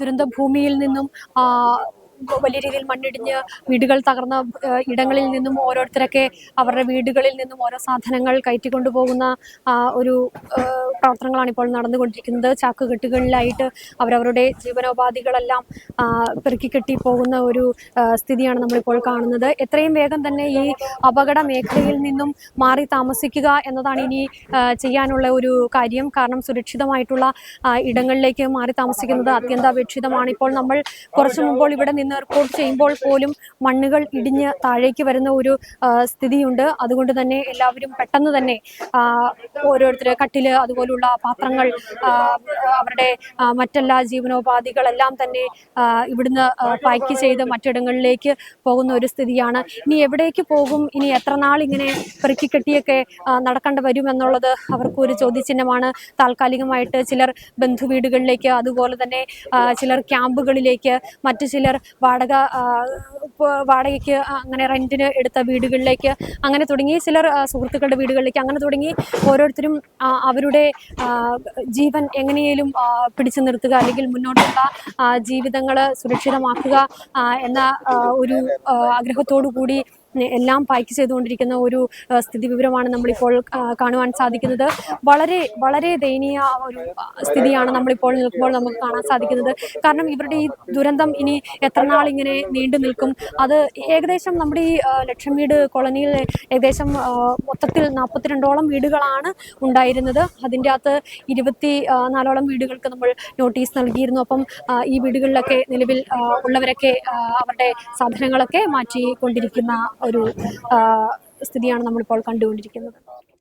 ദുരന്ത ഭൂമിയിൽ നിന്നും വലിയ രീതിയിൽ മണ്ണിടിഞ്ഞ് വീടുകൾ തകർന്ന ഇടങ്ങളിൽ നിന്നും ഓരോരുത്തരൊക്കെ അവരുടെ വീടുകളിൽ നിന്നും ഓരോ സാധനങ്ങൾ കയറ്റിക്കൊണ്ടു പോകുന്ന ആ, ഒരു പ്രവർത്തനങ്ങളാണ് ഇപ്പോൾ നടന്നുകൊണ്ടിരിക്കുന്നത്. ചാക്കുകെട്ടുകളിലായിട്ട് അവരവരുടെ ജീവനോപാധികളെല്ലാം പെറുക്കിക്കെട്ടി പോകുന്ന ഒരു സ്ഥിതിയാണ് നമ്മളിപ്പോൾ കാണുന്നത്. എത്രയും വേഗം തന്നെ ഈ അപകട മേഖലയിൽ നിന്നും മാറി താമസിക്കുക എന്നതാണ് ഇനി ചെയ്യാനുള്ള ഒരു കാര്യം. കാരണം സുരക്ഷിതമായിട്ടുള്ള ഇടങ്ങളിലേക്ക് മാറി താമസിക്കുന്നത് അത്യന്താപേക്ഷിതമാണ്. ഇപ്പോൾ നമ്മൾ കുറച്ചു മുമ്പോൾ ഇവിടെ നിന്ന് റിപ്പോർട്ട് ചെയ്യുമ്പോൾ പോലും മണ്ണുകൾ ഇടിഞ്ഞ് താഴേക്ക് വരുന്ന ഒരു സ്ഥിതിയുണ്ട്. അതുകൊണ്ട് തന്നെ എല്ലാവരും പെട്ടെന്ന് തന്നെ ഓരോരുത്തർ കട്ടിൽ അതുപോലുള്ള പാത്രങ്ങൾ അവരുടെ മറ്റെല്ലാ ജീവനോപാധികളെല്ലാം തന്നെ ഇവിടുന്ന് പാക്ക് ചെയ്ത് മറ്റിടങ്ങളിലേക്ക് പോകുന്ന ഒരു സ്ഥിതിയാണ്. ഇനി എവിടേക്ക് പോകും? ഇനി എത്ര നാൾ ഇങ്ങനെ പെറുക്കി കെട്ടിയൊക്കെ നടക്കേണ്ടി വരും എന്നുള്ളത് അവർക്കൊരു ചോദ്യചിഹ്നമാണ്. താൽക്കാലികമായിട്ട് ചിലർ ബന്ധുവീടുകളിലേക്ക് അതുപോലെ തന്നെ ചിലർ ക്യാമ്പുകളിലേക്ക് മറ്റു ചിലർ വാടക വാടകയ്ക്ക് അങ്ങനെ റെന്റിന് എടുത്ത വീടുകളിലേക്ക് അങ്ങനെ തുടങ്ങി. ചിലർ സുഹൃത്തുക്കളുടെ വീടുകളിലേക്ക് അങ്ങനെ തുടങ്ങി. ഓരോരുത്തരും അവരുടെ ജീവൻ എങ്ങനെയും പിടിച്ചു നിർത്തുക അല്ലെങ്കിൽ മുന്നോട്ടുള്ള ജീവിതങ്ങൾ സുരക്ഷിതമാക്കുക എന്ന ഒരു ആഗ്രഹത്തോടു കൂടി എല്ലാം പായ്ക്ക് ചെയ്തുകൊണ്ടിരിക്കുന്ന ഒരു സ്ഥിതി വിവരമാണ് നമ്മളിപ്പോൾ കാണുവാൻ സാധിക്കുന്നത്. വളരെ വളരെ ദയനീയ ഒരു സ്ഥിതിയാണ് നമ്മളിപ്പോൾ നിൽക്കുമ്പോൾ നമുക്ക് കാണാൻ സാധിക്കുന്നത്. കാരണം ഇവരുടെ ഈ ദുരന്തം ഇനി എത്ര നാൾ ഇങ്ങനെ നീണ്ടു നിൽക്കും? അത് ഏകദേശം നമ്മുടെ ഈ ആ, ലക്ഷം വീട് കോളനിയിൽ ഏകദേശം മൊത്തത്തിൽ നാൽപ്പത്തിരണ്ടോളം വീടുകളാണ് ഉണ്ടായിരുന്നത്. അതിന്റെ അകത്ത് ഇരുപത്തി നാലോളം വീടുകൾക്ക് നമ്മൾ നോട്ടീസ് നൽകിയിരുന്നു. അപ്പം ഈ വീടുകളിലൊക്കെ നിലവിൽ ഉള്ളവരൊക്കെ അവരുടെ സാധനങ്ങളൊക്കെ മാറ്റിക്കൊണ്ടിരിക്കുന്ന ഒരു സ്ഥിതിയാണ് നമ്മളിപ്പോൾ കണ്ടുകൊണ്ടിരിക്കുന്നത്.